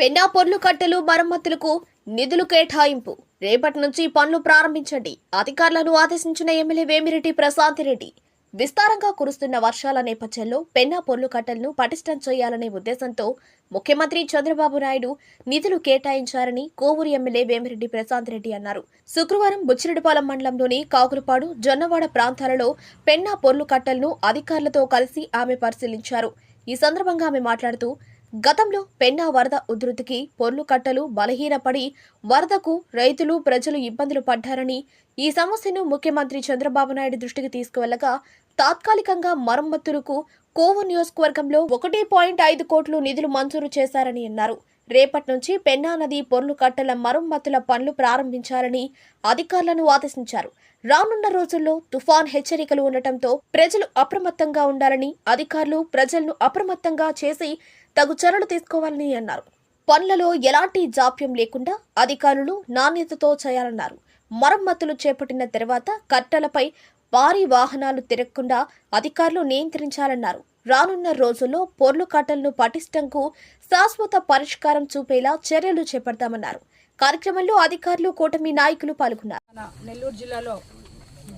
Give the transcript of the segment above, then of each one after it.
పెన్నా పొర్లు కట్టెలు మరమ్మతులకు నిధులు కేటాయింపు. రేపటి నుంచి పనులు ప్రారంభించండి. అధికారులను ఆదేశించిన ఎమ్మెల్యే వేమిరెడ్డి ప్రశాంత్ రెడ్డి. విస్తారంగా కురుస్తున్న వర్షాల నేపథ్యంలో పెన్నా పొర్లు కట్టెలను పటిష్టం చేయాలనే ఉద్దేశంతో ముఖ్యమంత్రి చంద్రబాబు నాయుడు నిధులు కేటాయించారని కోవూరు ఎమ్మెల్యే వేమిరెడ్డి ప్రశాంత్ రెడ్డి అన్నారు. శుక్రవారం బుచ్చిరెడ్డిపాలెం మండలంలోని కాకులపాడు జొన్నవాడ ప్రాంతాలలో పెన్నా పొర్లు కట్టెలను అధికారులతో కలిసి ఆమె పరిశీలించారు. ఈ సందర్భంగా ఆమె మాట్లాడుతూ గతంలో పెన్నా వరద ఉధృతికి పొర్లు కట్టలు బలహీనపడి వరదకు రైతులు ప్రజలు ఇబ్బందులు పడ్డారని ఈ సమస్యను ముఖ్యమంత్రి చంద్రబాబు నాయుడు దృష్టికి తీసుకువెళ్ళగా తాత్కాలికంగా మరమ్మతులకు కోవు నియోజకవర్గంలో ఒకటి పాయింట్ ఐదు కోట్లు నిధులు మంజూరు చేశారని అన్నారు. రేపటి నుంచి పెన్నా నది పొర్లు కట్టల మరమ్మతుల పనులు ప్రారంభించాలని అధికారులను ఆదేశించారు. రానున్న రోజుల్లో తుఫాన్ హెచ్చరికలు ఉండటంతో ప్రజలు అప్రమత్తంగా ఉండాలని అధికారులు ప్రజలను అప్రమత్తంగా చేసి తగు చర్యలు తీసుకోవాలని అన్నారు. పనులలో ఎలాంటి జాప్యం లేకుండా అధికారులు నాణ్యతతో చేయాలన్నారు. మరమ్మతులు చేపట్టిన తర్వాత కట్టలపై భారీ వాహనాలు తిరగకుండా అధికారులు నియంత్రించాలన్నారు. రానున్న రోజుల్లో పొర్లు కట్టలను పటిష్టంకు శాశ్వత పరిష్కారం చూపేలా చర్యలు చేపడతామన్నారు. కార్యక్రమంలో అధికారులు కూటమి నాయకులు పాల్గొన్నారు. నెల్లూరు జిల్లాలో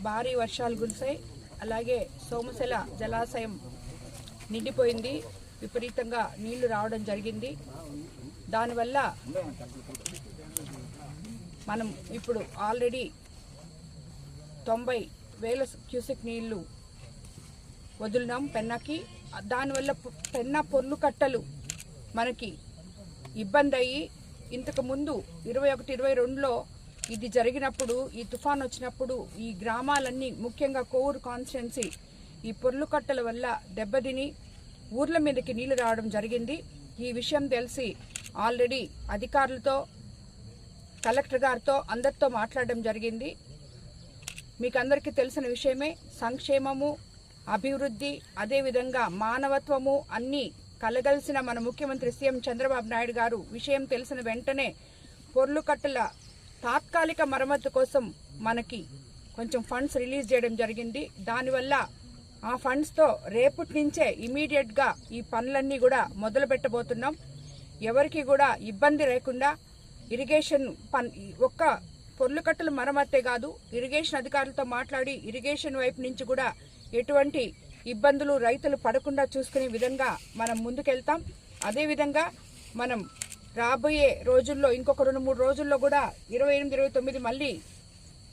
భారీ వర్షాలు కురిశాయి. అలాగే సోమశల జలాశయం నిండిపోయింది. విపరీతంగా నీళ్ళు రావడం జరిగింది. దానివల్ల మనం ఇప్పుడు ఆల్రెడీ తొంభై వేల క్యూసెక్ నీళ్ళు వదిలినాం పెన్నాకి. దానివల్ల పెన్న పెన్నా పొర్లు కట్టలు మనకి ఇబ్బంది అయ్యి ఇంతకుముందు ఇరవై ఒకటి ఇరవై రెండులో ఇది జరిగినప్పుడు ఈ తుఫాన్ వచ్చినప్పుడు ఈ గ్రామాలన్నీ ముఖ్యంగా కోవూరు కాన్స్టిట్యున్సీ ఈ పొర్లు కట్టల వల్ల దెబ్బతిని ఊర్ల మీదకి నీళ్ళు రావడం జరిగింది. ఈ విషయం తెలిసి ఆల్రెడీ అధికారులతో కలెక్టర్ గారితో అందరితో మాట్లాడడం జరిగింది. మీకు అందరికీ తెలిసిన విషయమే సంక్షేమము అభివృద్ధి అదేవిధంగా మానవత్వము అన్నీ కలగలిసిన మన ముఖ్యమంత్రి సీఎం చంద్రబాబు నాయుడు గారు విషయం తెలిసిన వెంటనే పొర్లుకట్టల తాత్కాలిక మరమ్మతు కోసం మనకి కొంచెం ఫండ్స్ రిలీజ్ చేయడం జరిగింది. దానివల్ల ఆ ఫండ్స్తో రేపటి నుంచే ఇమీడియట్గా ఈ పనులన్నీ కూడా మొదలు పెట్టబోతున్నాం ఎవరికి కూడా ఇబ్బంది లేకుండా ఇరిగేషన్ పన్ ఒక్క పొర్లుకట్టలు మరమ్మతే కాదు ఇరిగేషన్ అధికారులతో మాట్లాడి ఇరిగేషన్ వైపు నుంచి కూడా ఎటువంటి ఇబ్బందులు రైతులు పడకుండా చూసుకునే విధంగా మనం ముందుకెళ్తాం. అదేవిధంగా మనం రాబోయే రోజుల్లో ఇంకొక రెండు మూడు రోజుల్లో కూడా ఇరవై ఎనిమిది ఇరవై తొమ్మిది మళ్ళీ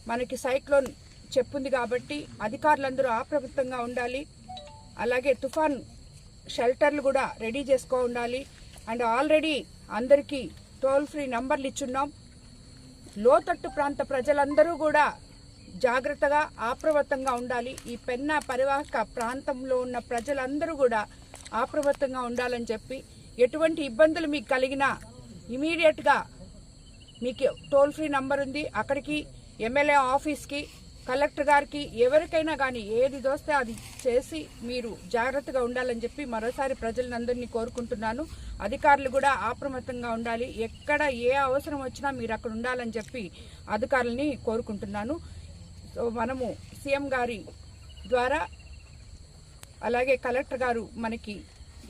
మనకి సైక్లోన్ చెప్పుంది కాబట్టి అధికారులందరూ అప్రమత్తంగా ఉండాలి. అలాగే తుఫాన్ షెల్టర్లు కూడా రెడీ చేసుకో ఉండాలి. అండ్ ఆల్రెడీ అందరికీ టోల్ ఫ్రీ నంబర్లు ఇచ్చున్నాం. లోతట్టు ప్రాంత ప్రజలందరూ కూడా జాగ్రత్తగా అప్రమత్తంగా ఉండాలి. ఈ పెన్నా పరివాహక ప్రాంతంలో ఉన్న ప్రజలందరూ కూడా అప్రమత్తంగా ఉండాలని చెప్పి ఎటువంటి ఇబ్బందులు మీకు కలిగినా ఇమీడియట్గా మీకు టోల్ ఫ్రీ నంబర్ ఉంది. అక్కడికి ఎమ్మెల్యే ఆఫీస్కి కలెక్టర్ గారికి ఎవరికైనా కానీ ఏది దోస్తే అది చేసి మీరు జాగ్రత్తగా ఉండాలని చెప్పి మరోసారి ప్రజలందరినీ కోరుకుంటున్నాను. అధికారులు కూడా అప్రమత్తంగా ఉండాలి. ఎక్కడ ఏ అవసరం వచ్చినా మీరు అక్కడ ఉండాలని చెప్పి అధికారులని కోరుకుంటున్నాను. సో మనము సీఎం గారి ద్వారా అలాగే కలెక్టర్ గారు మనకి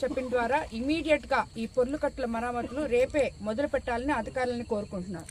చెప్పిన ద్వారా ఇమీడియట్గా ఈ పొర్లు కట్టల మరామతులు రేపే మొదలు పెట్టాలని అధికారులని కోరుకుంటున్నారు